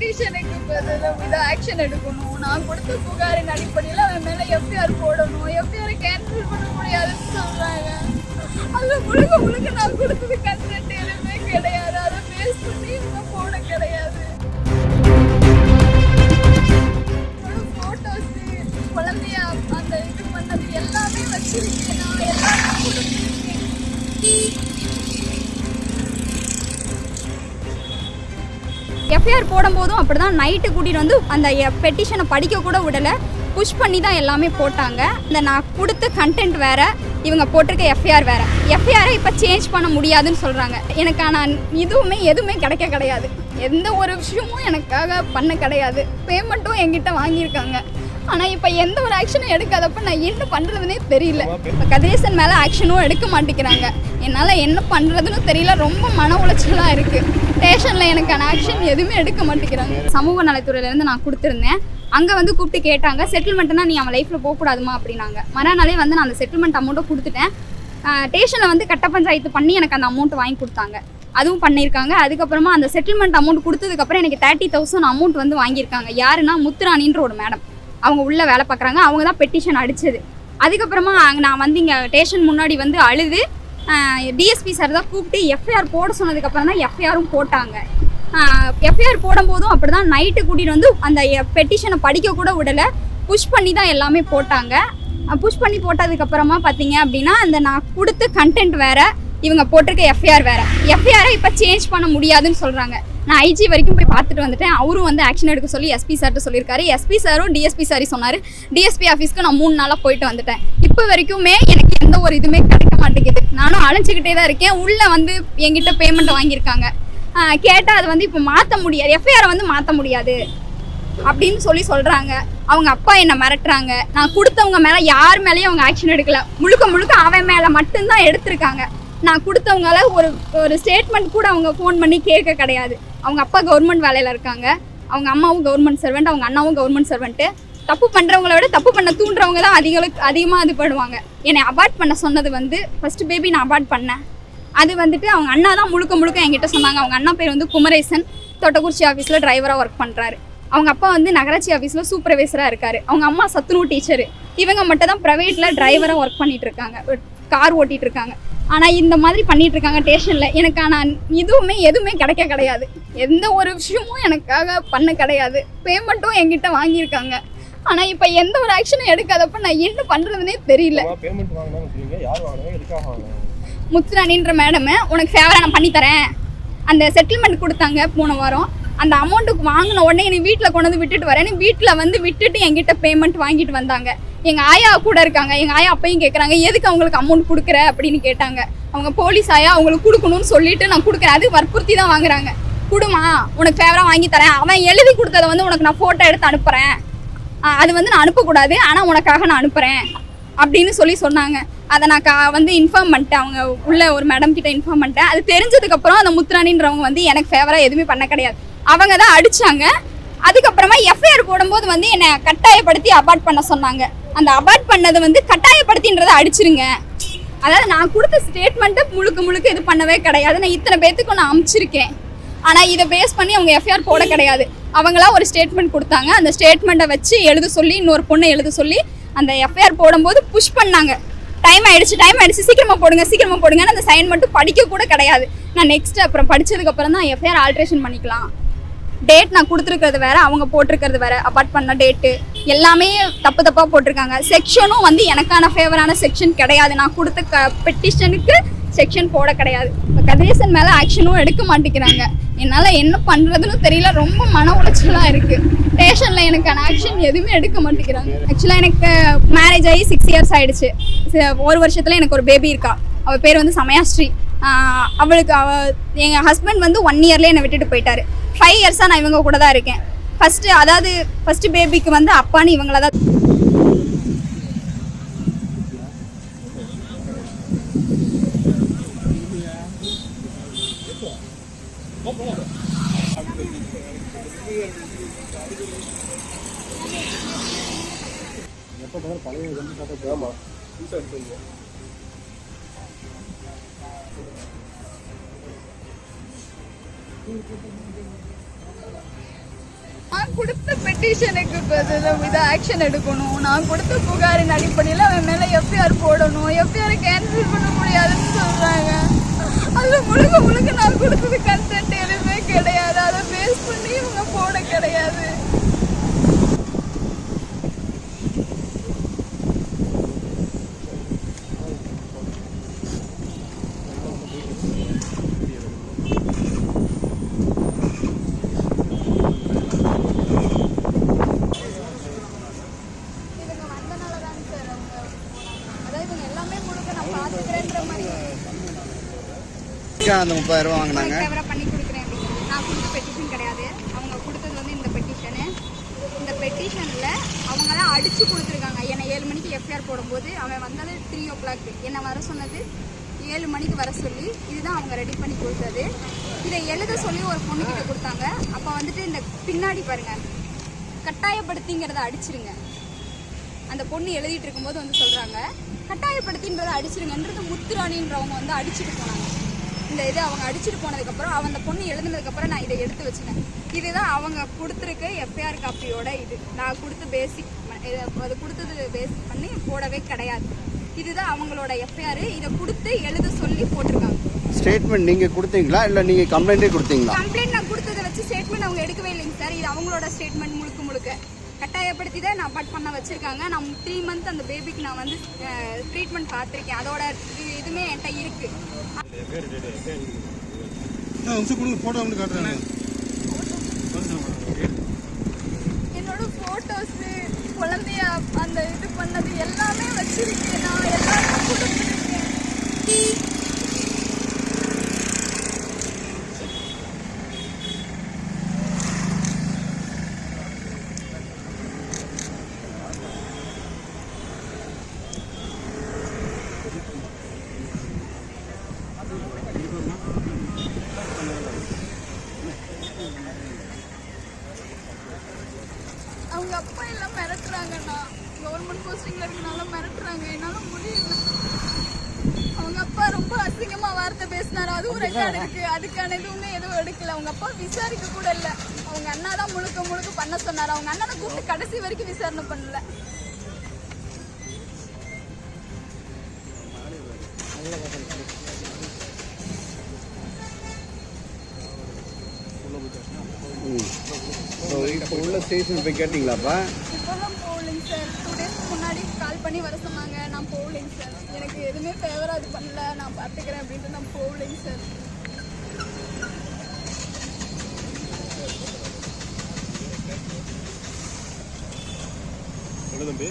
பெட்டிஷனுக்கு பதிலாக இதை ஆக்ஷன் எடுக்கணும். நான் கொடுத்த புகாரின் அடிப்படையில் அவன் மேலே எஃப்ஐஆர் போடணும். எஃப்ஐஆர் கேன்சல் பண்ண முடியாதுன்னு சொல்கிறாங்க அதில் முழுக்க முழுக்க நான் கொடுத்தது கன்சென்ட் எதுவுமே கிடையாது. அதை பேஸ் பண்ணி இன்னும் போட கிடையாது. எஃப்ஐஆர் போடும்போதும் அப்படி தான் நைட்டு கூட்டிகிட்டு வந்து அந்த பெட்டிஷனை படிக்க கூட விடலை. புஷ் பண்ணி தான் எல்லாமே போட்டாங்க. இந்த நான் கொடுத்த கண்டென்ட் வேற இவங்க போட்டிருக்க எஃப்ஐஆர் வேற. எஃப்ஐஆரை இப்போ சேஞ்ச் பண்ண முடியாதுன்னு சொல்கிறாங்க எனக்கான இதுவுமே எதுவுமே கிடைக்க கிடையாது. எந்த ஒரு விஷயமும் எனக்காக பண்ண கிடையாது. பேமெண்ட்டும் என்கிட்ட வாங்கியிருக்காங்க. ஆனால் இப்போ எந்த ஒரு ஆக்ஷனும் எடுக்காதப்ப நான் என்ன பண்ணுறதுனே தெரியல. இப்போ கதிரேசன் மேலே ஆக்ஷனும் எடுக்க மாட்டேங்கிறாங்க. என்னால் என்ன பண்ணுறதுன்னு தெரியல. ரொம்ப மன உளைச்சலாக இருக்குது ஸ்டேஷனில் எனக்கான ஆக்ஷன் எதுவுமே எடுக்க மாட்டேங்கிறாங்க. சமூக நலத்துறையிலேருந்து நான் கொடுத்துருந்தேன். அங்கே வந்து கூப்பிட்டு கேட்டாங்க செட்டில்மெண்ட்னா நீ அவன் லைஃப்பில் போகக்கூடாதுமா? அப்படின்னாங்க. மறுநாளே வந்து நான் அந்த செட்டில்மெண்ட் அமௌண்ட்டை கொடுத்துட்டேன். ஸ்டேஷனில் வந்து கட்ட பஞ்சாயத்து பண்ணி எனக்கு அந்த அமௌண்ட் வாங்கி கொடுத்தாங்க. அதுவும் பண்ணியிருக்காங்க. அதுக்கப்புறமா அந்த செட்டில்மெண்ட் அமௌண்ட் கொடுத்ததுக்கப்புறம் எனக்கு தேர்ட்டி தௌசண்ட் அமௌண்ட் வந்து வாங்கியிருக்காங்க. யாருன்னா முத்துராணின்ற ஒரு மேடம் அவங்க உள்ளே வேலை பார்க்குறாங்க. அவங்க தான் பெட்டிஷன் அடித்தது அதுக்கப்புறமா அங்கே நான் வந்து இங்கே ஸ்டேஷன் முன்னாடி வந்து அழுது டிஎஸ்பி சார் தான் கூப்பிட்டு எஃப்ஐஆர் போட சொன்னதுக்கப்புறம் தான் எஃப்ஐஆரும் போட்டாங்க. எஃப்ஐஆர் போடும்போதும் அப்படி தான் நைட்டு கூட்டிகிட்டு வந்து அந்த பெட்டிஷனை படிக்க கூட விடலை. புஷ் பண்ணி தான் எல்லாமே போட்டாங்க. புஷ் பண்ணி போட்டதுக்கப்புறமா பார்த்தீங்க அப்படின்னா அந்த நான் கொடுத்த கண்டென்ட் வேறு இவங்க போட்டிருக்க எஃப்ஐஆர் வேறு. எஃப்ஐஆரை இப்போ சேஞ்ச் பண்ண முடியாதுன்னு சொல்கிறாங்க நான் ஐஜி வரைக்கும் போய் பார்த்துட்டு வந்துட்டேன். அவரும் வந்து ஆக்ஷன் எடுக்க சொல்லி எஸ்பி சார்கிட்ட சொல்லியிருக்காரு. எஸ்பி சாரும் டிஎஸ்பி சாரி சொன்னார். டிஎஸ்பி ஆஃபீஸ்க்கு நான் மூணு நாளாக போயிட்டு வந்துட்டேன். இப்போ வரைக்குமே எனக்கு எந்த ஒரு இதுவுமே கிடைக்க மாட்டேங்குது. நானும் அழைச்சிக்கிட்டே தான் இருக்கேன். உள்ளே வந்து என்கிட்ட பேமெண்ட் வாங்கியிருக்காங்க. கேட்டால் அது வந்து இப்போ மாற்ற முடியாது. எஃப்ஐஆரை வந்து மாற்ற முடியாது. அப்படின்னு சொல்லி சொல்கிறாங்க அவங்க அப்பா என்னை மிரட்டுறாங்க. நான் கொடுத்தவங்க மேலே யார் மேலேயும் அவங்க ஆக்ஷன் எடுக்கல. முழுக்க முழுக்க அவன் மேலே மட்டும்தான் எடுத்திருக்காங்க. நான் கொடுத்தவங்கள ஒரு ஒரு ஸ்டேட்மெண்ட் கூட அவங்க ஃபோன் பண்ணி கேட்க கிடையாது. அவங்க அப்பா கவர்மெண்ட் வேலையில் இருக்காங்க. அவங்க அம்மாவும் கவர்மெண்ட் சர்வெண்ட் அவங்க அண்ணாவும் கவர்மெண்ட் சர்வெண்ட்டு தப்பு பண்ணுறவங்கள விட தப்பு பண்ண தூண்டுறவங்க தான் அதிகளுக்கு அதிகமாக இது பண்ணுவாங்க. என்னை அபார்ட் பண்ண சொன்னது வந்து ஃபஸ்ட்டு பேபி நான் அபார்ட் பண்ணேன். அது வந்துட்டு அவங்க அண்ணா தான் முழுக்க முழுக்க என்கிட்ட சொன்னாங்க. அவங்க அண்ணா பேர் வந்து குமரேசன். தொட்டக்குறிச்சி ஆஃபீஸில் டிரைவராக ஒர்க் பண்ணுறாரு அவங்க அப்பா வந்து நகராட்சி ஆஃபீஸில் சூப்பர்வைசராக இருக்கார். அவங்க அம்மா சத்ரு டீச்சரு இவங்க மட்டும் தான் ப்ரைவேட்டில் டிரைவராக ஒர்க் பண்ணிட்டு இருக்காங்க கார் ஓட்டிகிட்டு இருக்காங்க ஆனால் இந்த மாதிரி பண்ணிகிட்டு இருக்காங்க ஸ்டேஷனில் எனக்கான இதுவுமே எதுவுமே கிடைக்க கிடையாது. எந்த ஒரு விஷயமும் எனக்காக பண்ண கிடையாது. பேமெண்ட்டும் என்கிட்ட வாங்கியிருக்காங்க. ஆனால் இப்போ எந்த ஒரு ஆக்ஷனும் எடுக்காதப்ப நான் என்ன பண்ணுறதுனே தெரியல. முத்துராணின்ற மேடமு உனக்கு ஃபேவராக நான் பண்ணித்தரேன் அந்த செட்டில்மெண்ட் கொடுத்தாங்க போன வாரம். அந்த அமௌண்ட்டுக்கு வாங்கின உடனே என்னை வீட்டில் கொண்டு வந்து விட்டுட்டு வரேன் வீட்டில் வந்து விட்டுட்டு என்கிட்ட பேமெண்ட் வாங்கிட்டு வந்தாங்க. எங்கள் ஆயா கூட இருக்காங்க. எங்கள் ஆயா அப்பையும் கேட்குறாங்க எதுக்கு அவங்களுக்கு அமௌண்ட் கொடுக்குற? அப்படின்னு கேட்டாங்க. அவங்க போலீஸ் ஆயா அவங்களுக்கு கொடுக்கணும்னு சொல்லிட்டு நான் கொடுக்குறேன். அது வற்புறுத்தி தான் வாங்குறாங்க. கொடுமா உனக்கு ஃபேவராக வாங்கி தரேன். அவன் எழுதி கொடுத்ததை வந்து உனக்கு நான் ஃபோட்டோ எடுத்து அனுப்புகிறேன் அது வந்து நான் அனுப்பக்கூடாது ஆனால் உனக்காக நான் அனுப்புகிறேன் அப்படின்னு சொல்லி சொன்னாங்க. அதை நான் கா வந்து இன்ஃபார்ம் பண்ணிட்டேன். அவங்க உள்ள ஒரு மேடம் கிட்ட இன்ஃபார்ம் பண்ணிட்டேன். அது தெரிஞ்சதுக்கப்புறம் அந்த முத்துராணின்றவங்க வந்து எனக்கு ஃபேவராக எதுவுமே பண்ண கிடையாது. அவங்க தான் அடித்தாங்க அதுக்கப்புறமா எஃப்ஐஆர் போடும்போது வந்து என்னை கட்டாயப்படுத்தி அபார்ட் பண்ண சொன்னாங்க. அந்த அபார்ட் பண்ணது வந்து கட்டாயப்படுத்தின்றதை அடிச்சிருங்க. அதாவது நான் கொடுத்த ஸ்டேட்மெண்ட்டை முழுக்க முழுக்க இது பண்ணவே கிடையாது. நான் இத்தனை பேர்த்துக்கு நான் அமுச்சிருக்கேன். ஆனால் இதை பேஸ் பண்ணி அவங்க எஃப்ஐஆர் போட கிடையாது. அவங்களா ஒரு ஸ்டேட்மெண்ட் கொடுத்தாங்க. அந்த ஸ்டேட்மெண்ட்டை வச்சு எழுத சொல்லி இன்னொரு பொண்ணை எழுத சொல்லி அந்த எஃப்ஐஆர் போடும்போது புஷ் பண்ணாங்க. டைம் ஆயிடுச்சு டைம் ஆயிடுச்சு. சீக்கிரமா போடுங்க சீக்கிரமா போடுங்கன்னு அந்த சைன் மட்டும் படிக்க கூட கிடையாது. நான் நெக்ஸ்ட் அப்புறம் படிச்சதுக்கு அப்புறம் தான் எஃப்ஐஆர் ஆல்ட்ரேஷன் பண்ணிக்கலாம். டேட் நான் கொடுத்துருக்கிறது வேற அவங்க போட்டிருக்கிறது வேற அபார்ட் பண்ண டேட்டு எல்லாமே தப்பு தப்பாக போட்டிருக்காங்க. செக்ஷனும் வந்து எனக்கான ஃபேவரான செக்ஷன் கிடையாது. நான் கொடுத்த க பெட்டிஷனுக்கு செக்ஷன் போட கிடையாது. இப்போ கதிரேசன் மேலே ஆக்ஷனும் எடுக்க மாட்டேங்கிறாங்க. என்னால் என்ன பண்ணுறதுன்னு தெரியல. ரொம்ப மன உளைச்சலாக இருக்குது ஸ்டேஷனில் எனக்கான ஆக்ஷன் எதுவுமே எடுக்க மாட்டேங்கிறாங்க. ஆக்சுவலாக எனக்கு மேரேஜ் ஆகி சிக்ஸ் இயர்ஸ் ஆகிடுச்சு ஒரு வருஷத்தில் எனக்கு ஒரு பேபி இருக்கா. அவள் பேர் வந்து சமயாஸ்ரீ. அவளுக்கு அவ எங்கள் ஹஸ்பண்ட் வந்து ஒன் இயர்லேயே என்னை விட்டுட்டு போயிட்டாரு. ஃபைவ் இயர்ஸாக நான் இவங்க கூட தான் இருக்கேன். ஃபஸ்ட்டு அதாவது ஃபஸ்ட்டு பேபிக்கு வந்து அப்பான்னு இவங்கள தான் எப்போ பார்த்தாலும் பழைய வந்து சாப்பிட்டு ஆமாம் புதுசாக எடுத்துங்க பெட்டிஷனுக்கு இதை ஆக்ஷன் எடுக்கணும். நான் கொடுத்த புகாரின் அடிப்படையில் அவன் மேலே எஃப்ஐஆர் போடணும். எஃப்ஐஆர் கேன்சல் பண்ண முடியாதுன்னு சொல்கிறாங்க அதில் முழுக்க முழுக்க நான் கொடுத்தது கன்சென்ட் எதுவுமே கிடையாது. அதை பேஸ் பண்ணி இவங்க போட கிடையாது. அந்த முப்பதாயிரம் ரூபா வாங்கினாங்க ஃபேவராக பண்ணி கொடுக்குறேன் அப்படிங்கிறது நான் கொடுத்த பெட்டிஷன் கிடையாது அவங்க கொடுத்தது வந்து இந்த பெட்டிஷனு இந்த பெட்டிஷனில் அவங்க தான் அடித்து கொடுத்துருக்காங்க. என்னை ஏழு மணிக்கு எஃப்ஐஆர் போடும்போது அவன் வந்தது த்ரீ ஓ கிளாக் என்னை வர சொன்னது ஏழு மணிக்கு வர சொல்லி இதுதான் அவங்க ரெடி பண்ணி கொடுத்தது. இதை எழுத சொல்லி ஒரு பொண்ணுக்கிட்ட கொடுத்தாங்க. அப்போ வந்துட்டு இந்த பின்னாடி பாருங்க. கட்டாயப்படுத்திங்கிறத அடிச்சிருங்க. அந்த பொண்ணு எழுதிட்டு இருக்கும்போது வந்து சொல்கிறாங்க கட்டாயப்படுத்தின்றதை அடிச்சிருங்கன்றது முத்துராணின்றவங்க வந்து அடிச்சுட்டு போனாங்க. இந்த இதை அவங்க அடிச்சுட்டு போனதுக்கப்புறம் அவன் அந்த பொண்ணு எழுதுனதுக்கப்புறம் நான் இதை எடுத்து வச்சுட்டேன். இதுதான் அவங்க கொடுத்துருக்க எஃப்ஐஆர் காப்பியோட இது. நான் கொடுத்து பேசிக் அது கொடுத்தது பேசிக் பண்ணி போடவே கிடையாது. இதுதான் அவங்களோட எஃப்ஐஆர் இதை கொடுத்து எழுத சொல்லி போட்டிருக்காங்க. ஸ்டேட்மெண்ட் நீங்க கொடுத்தீங்களா? இல்ல நீங்க கம்ப்ளைண்டே கொடுத்தீங்களா? கம்ப்ளைண்ட் நான் கொடுத்ததை வச்சு ஸ்டேட்மெண்ட் அவங்க எடுக்கவே இல்லைங்க சார். இது அவங்களோட ஸ்டேட்மெண்ட் முழுக்க முழுக்க. கட்டாயப்படுத்தி தான் நான் பட் பண்ண வச்சிருக்காங்க. நான் த்ரீ மந்த் அந்த பேபிக்கு நான் வந்து ட்ரீட்மெண்ட் பார்த்துருக்கேன். அதோட இது- இதுவுமே என்கிட்ட இருக்கு. கொடுங்க ஃபோட்டோ வந்து காட்டுறேன். என்னோட ஃபோட்டோஸ் குழந்தைய அந்த இது பண்ணது எல்லாமே வச்சிருக்கேன் நான் எல்லாமே கொடுத்துருக்கேன் அவங்க அப்பா எல்லாம் மிரட்டுறாங்கண்ணா கவர்மெண்ட் போஸ்டிங்ல இருக்கனால மிரட்டுறாங்க. என்னால முடியல. அவங்க அப்பா ரொம்ப அசிங்கமா வார்த்தை பேசினாரு. அதுவும் ரெக்கார்டு இருக்கு. அதுக்கான எதுவுமே எதுவும் எடுக்கல. அவங்க அப்பா விசாரிக்க கூட இல்ல. அவங்க அண்ணா தான் முழுக்க முழுக்க பண்ண சொன்னாரு. அவங்க அண்ணனை கூப்பிட்டு கடைசி வரைக்கும் விசாரணை பண்ணல. இப்போ உள்ள ஸ்டேஷன் போய் கேட்டிங்களாப்பா? இப்போல்லாம் சார். டூ டேஸ்க்கு முன்னாடி கால் பண்ணி வர சொன்னாங்க. நான் போகலைங்க சார். எனக்கு எதுவுமே ஃபேவராக இது பண்ணல. நான் பார்த்துக்கிறேன் அப்படின்ட்டு நான் போகலைங்க சார். தம்பி.